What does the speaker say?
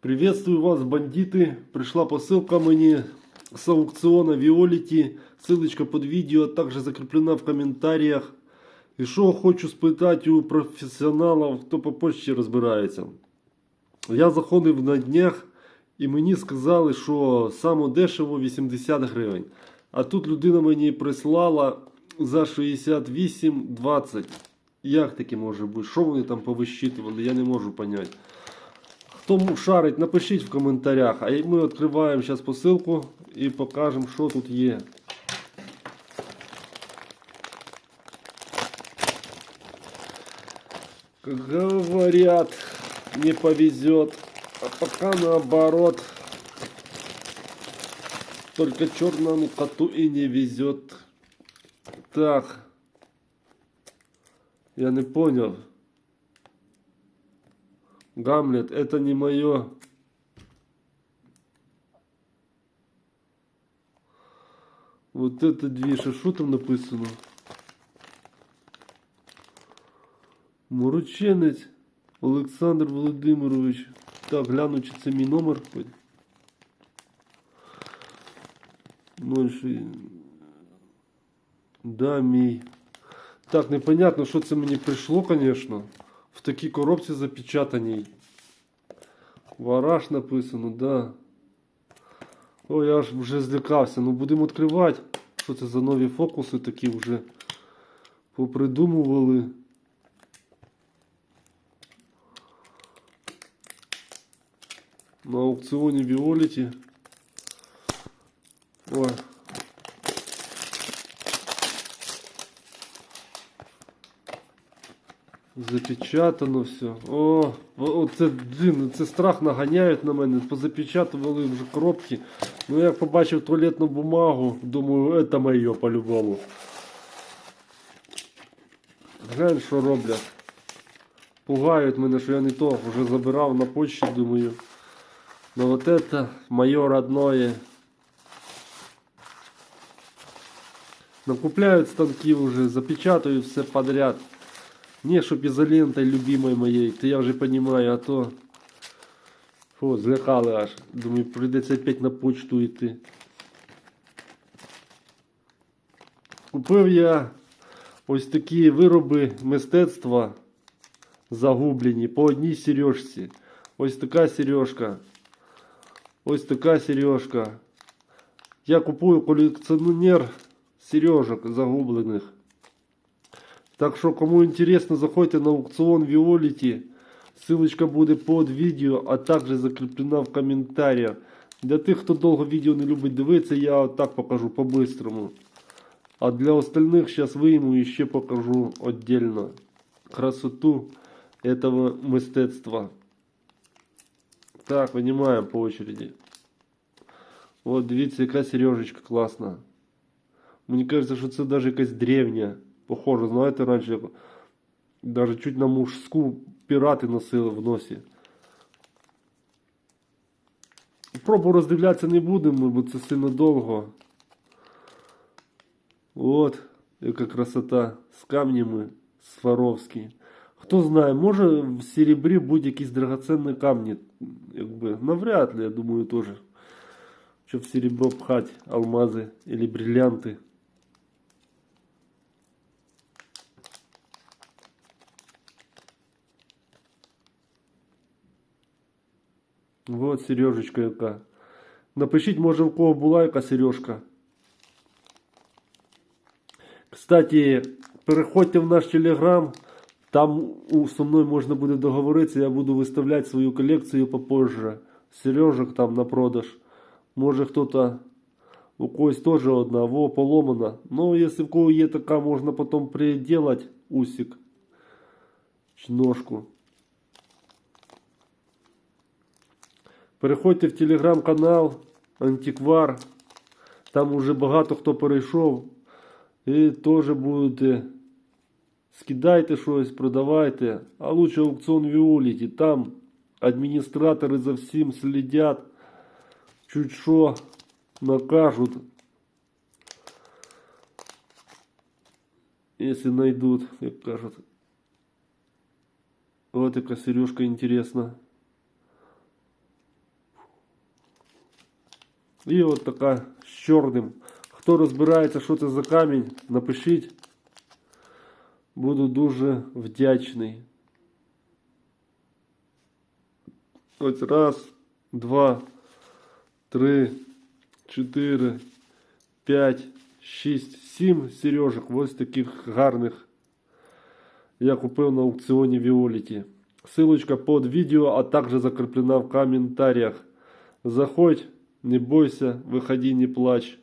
Приветствую вас, бандиты. Пришла посылка мне с аукциона Виолити. Ссылочка под видео также закреплена в комментариях. І що хочу спитати у професіоналів, хто по почті розбирається. Я заходив на днях і мені сказали, що саме дешево 80 гривень. А тут людина мені прислала за 68,20. Як таке може бути? Що вони там повищитували, я не можу поняти. Хто шарить, напишіть в коментарях. А ми відкриваємо зараз посилку і покажемо, що тут є. Как говорят, не повезет. А пока наоборот. Только черному коту и не везет. Так. Я не понял. Гамлет, это не мое. Вот это движ, а что там написано? Мороченець Олександр Володимирович. Так, гляну, чи це мій номер. хоч. 06. Да, мій. Так, непонятно, що це мені прийшло, звісно. В такій коробці запечатаній. Вараж написано, да. Ой, я аж вже злякався. Ну будемо відкривати. Що це за нові фокуси такі вже попридумували. На аукціоні Віоліті. Ой. Запечатано все. О, оце, блін, це страх наганяють на мене. Позапечатували вже коробки. Ну як побачив туалетну бумагу, думаю, це моє по-любому. Глянь, що роблять. Пугають мене, що я не то вже забирав на почті, думаю. Но вот это мое родное. Накупляют станки уже, запечатают все подряд. Не, чтоб изолентой любимой моей, то я вже понимаю, а то... Фу, злякали аж. Думаю, прийдеться опять на почту йти. Купив я ось такі вироби мистецтва загублені по одній сережці. Ось така сережка. Ось така сережка. Я купую колекціонер сережок загублених. Так що, кому інтересно, заходьте на аукціон Віоліті. Ссылочка буде під відео, а також закріплена в коментарях. Для тих, хто довго відео не любить дивитися, я так покажу по-бистрому. А для остальных сейчас вийму і ще покажу отдельно красоту этого мистецтва. Так, вынимаем по очереди. От, дивіться, яка сережечка класна. Мені кажется, що це навіть якась древня. Похоже, знаєте, раніше як- даже чуть на мужську пірати носили в носі. Пробу роздивлятися не будемо, бо це сильно довго. От, яка красота з камнями Сваровські. Хто знає, може в серебрі будуть якісь драгоценні камні. Якби, навряд ли, я думаю, теж. Щоб в серебро пхать алмази или бриллианты. Вот сережечка яка. Напишіть, може в кого була яка сережка. Кстати, переходьте в наш телеграм. Там у, со мною можна буде договоритися, я буду виставляти свою колекцію попозже. Сережок там на продаж. Може хто-то у когось теж одна, во, поломана. Ну, якщо в кого є така, можна потім приделать усик. Чи ножку. Переходьте в телеграм-канал Антиквар. Там уже багато хто перейшов. І теж будете. Скидайте щось, продавайте. А лучше аукціон Віоліті. Там адміністратори за всім слідять. Чуть що накажуть. Если найдут, як кажуть. Вот яка сережка интересна. І от така з чорним. Хто розбирається, що це за камінь, напишіть. Буду дуже вдячний. Ось раз, два, три, чотири, п'ять, шість, сім сережок. Ось таких гарних. Я купив на аукціоні Віоліті. Ссылочка под видео, а также закреплена в комментариях. Заходь, не бойся, выходи, не плачь.